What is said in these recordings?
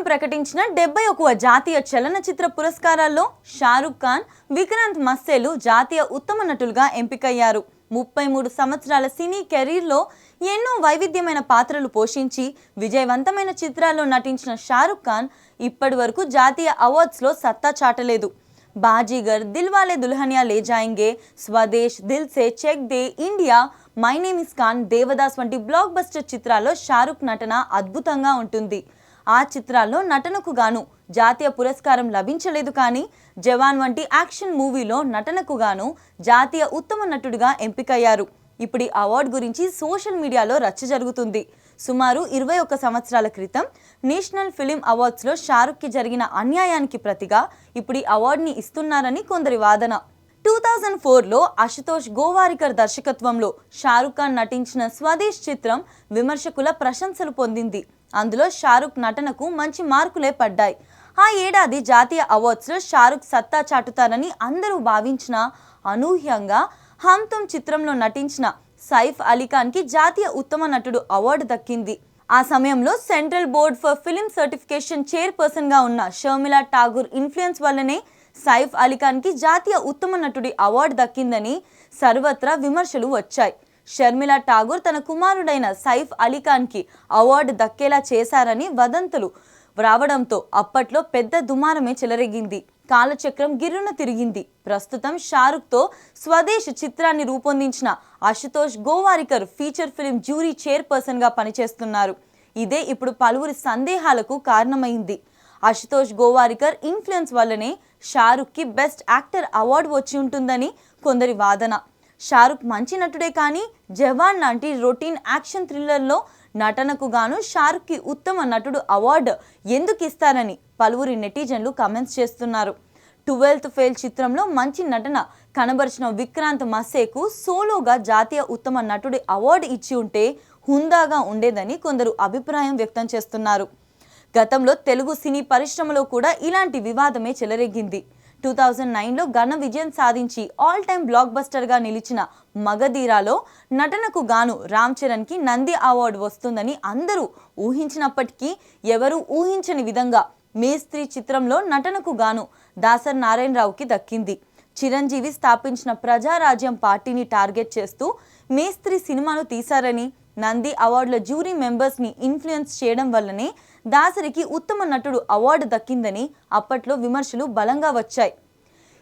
ప్రభుత్వం ప్రకటించిన డెబ్బై ఒకవ జాతీయ చలనచిత్ర పురస్కారాల్లో షారుఖ్ ఖాన్ విక్రాంత్ మస్సేలు జాతీయ ఉత్తమ నటులుగా ఎంపికయ్యారు. ముప్పై మూడు సంవత్సరాల సినీ కెరీర్లో ఎన్నో వైవిధ్యమైన పాత్రలు పోషించి విజయవంతమైన చిత్రాల్లో నటించిన షారుఖ్ ఖాన్ ఇప్పటి వరకు జాతీయ అవార్డ్స్లో సత్తా చాటలేదు. Baazigar Dilwale Dulhania Le Jayenge Swades Dil Se Chak De India my name is Khan Devdas వంటి బ్లాక్ బస్టర్ చిత్రాల్లో షారుఖ్ నటన అద్భుతంగా ఉంటుంది. ఆ చిత్రాల్లో నటనకు గాను జాతీయ పురస్కారం లభించలేదు కానీ జవాన్ వంటి యాక్షన్ మూవీలో నటనకు గాను జాతీయ ఉత్తమ నటుడిగా ఎంపికయ్యారు. ఇప్పుడు ఈ అవార్డు గురించి సోషల్ మీడియాలో రచ్చ జరుగుతుంది. సుమారు ఇరవై ఒక్క సంవత్సరాల క్రితం నేషనల్ ఫిలిం అవార్డ్స్లో షారుఖ్కి జరిగిన అన్యాయానికి ప్రతిగా ఇప్పుడు ఈ అవార్డుని ఇస్తున్నారని కొందరి వాదన. టూ థౌజండ్ ఫోర్లో అశుతోష్ గోవారికర్ దర్శకత్వంలో షారుఖ్ ఖాన్ నటించిన స్వదేశ్ చిత్రం విమర్శకుల ప్రశంసలు పొందింది. అందులో షారుఖ్ నటనకు మంచి మార్కులే పడ్డాయి. ఆ ఏడాది జాతీయ అవార్డ్స్లో షారుఖ్ సత్తా చాటుతారని అందరూ భావించిన అనూహ్యంగా హమ్ చిత్రంలో నటించిన సైఫ్ అలీఖాన్కి జాతీయ ఉత్తమ నటుడు అవార్డు దక్కింది. ఆ సమయంలో Central Board for Film Certification చైర్పర్సన్గా ఉన్న షర్మిలా ఠాగూర్ ఇన్ఫ్లుయెన్స్ వల్లనే సైఫ్ అలీఖాన్కి జాతీయ ఉత్తమ నటుడి అవార్డు దక్కిందని సర్వత్రా విమర్శలు వచ్చాయి. షర్మిల ఠాగూర్ తన కుమారుడైన సైఫ్ అలీఖాన్కి అవార్డు దక్కేలా చేశారని వదంతులు రావడంతో అప్పట్లో పెద్ద దుమారమే చెలరేగింది. కాలచక్రం గిర్రున తిరిగింది. ప్రస్తుతం షారుఖ్తో స్వదేశ్ చిత్రాన్ని రూపొందించిన Ashutosh Gowariker feature film jury చైర్పర్సన్గా పనిచేస్తున్నారు. ఇదే ఇప్పుడు పలువురి సందేహాలకు కారణమైంది. అశుతోష్ గోవారికర్ ఇన్ఫ్లుయెన్స్ వల్లనే షారుఖ్కి బెస్ట్ యాక్టర్ అవార్డు వచ్చి ఉంటుందని కొందరి వాదన. షారుఖ్ మంచి నటుడే కానీ జవాన్ లాంటి రొటీన్ యాక్షన్ థ్రిల్లర్లో నటనకు గాను షారుఖ్కి ఉత్తమ నటుడు అవార్డు ఎందుకు ఇస్తారని పలువురి నెటిజన్లు కమెంట్స్ చేస్తున్నారు. ట్వెల్త్ ఫెయిల్ చిత్రంలో మంచి నటన కనబరిచిన విక్రాంత్ మస్సేకు సోలోగా జాతీయ ఉత్తమ నటుడి అవార్డు ఇచ్చి ఉంటే హుందాగా ఉండేదని కొందరు అభిప్రాయం వ్యక్తం చేస్తున్నారు. గతంలో తెలుగు సినీ పరిశ్రమలో కూడా ఇలాంటి వివాదమే చెలరేగింది. టూ థౌజండ్ నైన్లో ఘన విజయం సాధించి ఆల్ టైమ్ బ్లాక్ బస్టర్గా నిలిచిన మగధీరాలో నటనకు గాను రామ్ చరణ్కి నంది అవార్డు వస్తుందని అందరూ ఊహించినప్పటికీ ఎవరూ ఊహించని విధంగా మేస్త్రి చిత్రంలో నటనకు గాను దాసర్ నారాయణరావుకి దక్కింది. చిరంజీవి స్థాపించిన ప్రజారాజ్యం పార్టీని టార్గెట్ చేస్తూ మేస్త్రి సినిమాను తీశారని నంది అవార్డుల జ్యూరీ మెంబర్స్ని ఇన్ఫ్లుయెన్స్ చేయడం వల్లనే దాసరికి ఉత్తమ నటుడు అవార్డు దక్కిందని అప్పట్లో విమర్శలు బలంగా వచ్చాయి.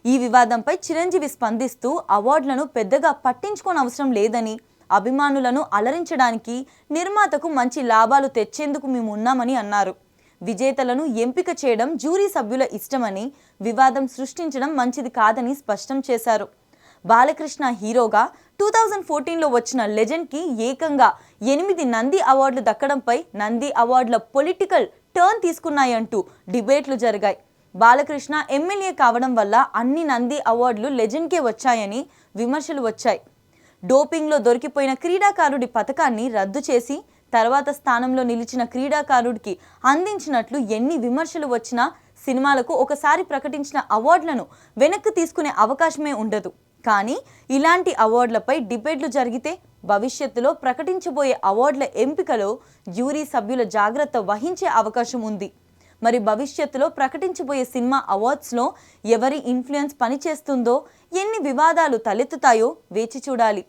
ఈ వివాదంపై చిరంజీవి స్పందిస్తూ అవార్డులను పెద్దగా పట్టించుకోని అవసరం లేదని అభిమానులను అలరించడానికి నిర్మాతకు మంచి లాభాలు తెచ్చేందుకు మేము ఉన్నామని అన్నారు. విజేతలను ఎంపిక చేయడం జ్యూరీ సభ్యుల ఇష్టమని వివాదం సృష్టించడం మంచిది కాదని స్పష్టం చేశారు. బాలకృష్ణ హీరోగా టూ థౌజండ్ ఫోర్టీన్లో వచ్చిన లెజెండ్కి ఏకంగా ఎనిమిది నంది అవార్డులు దక్కడంపై నంది అవార్డుల పొలిటికల్ టర్న్ తీసుకున్నాయంటూ డిబేట్లు జరిగాయి. బాలకృష్ణ ఎమ్మెల్యే కావడం వల్ల అన్ని నంది అవార్డులు లెజెండ్కే వచ్చాయని విమర్శలు వచ్చాయి. డోపింగ్లో దొరికిపోయిన క్రీడాకారుడి పథకాన్ని రద్దు చేసి తర్వాత స్థానంలో నిలిచిన క్రీడాకారుడికి అందించినట్లు ఎన్ని విమర్శలు వచ్చినా సినిమాలకు ఒకసారి ప్రకటించిన అవార్డులను వెనక్కి తీసుకునే అవకాశమే ఉండదు. కానీ ఇలాంటి అవార్డులపై డిబేట్లు జరిగితే భవిష్యత్తులో ప్రకటించబోయే అవార్డుల ఎంపికలో జ్యూరీ సభ్యుల జాగ్రత్త వహించే అవకాశం ఉంది. మరి భవిష్యత్తులో ప్రకటించబోయే సినిమా అవార్డ్స్లో ఎవరి ఇన్ఫ్లుయెన్స్ పనిచేస్తుందో ఎన్ని వివాదాలు తలెత్తుతాయో వేచి చూడాలి.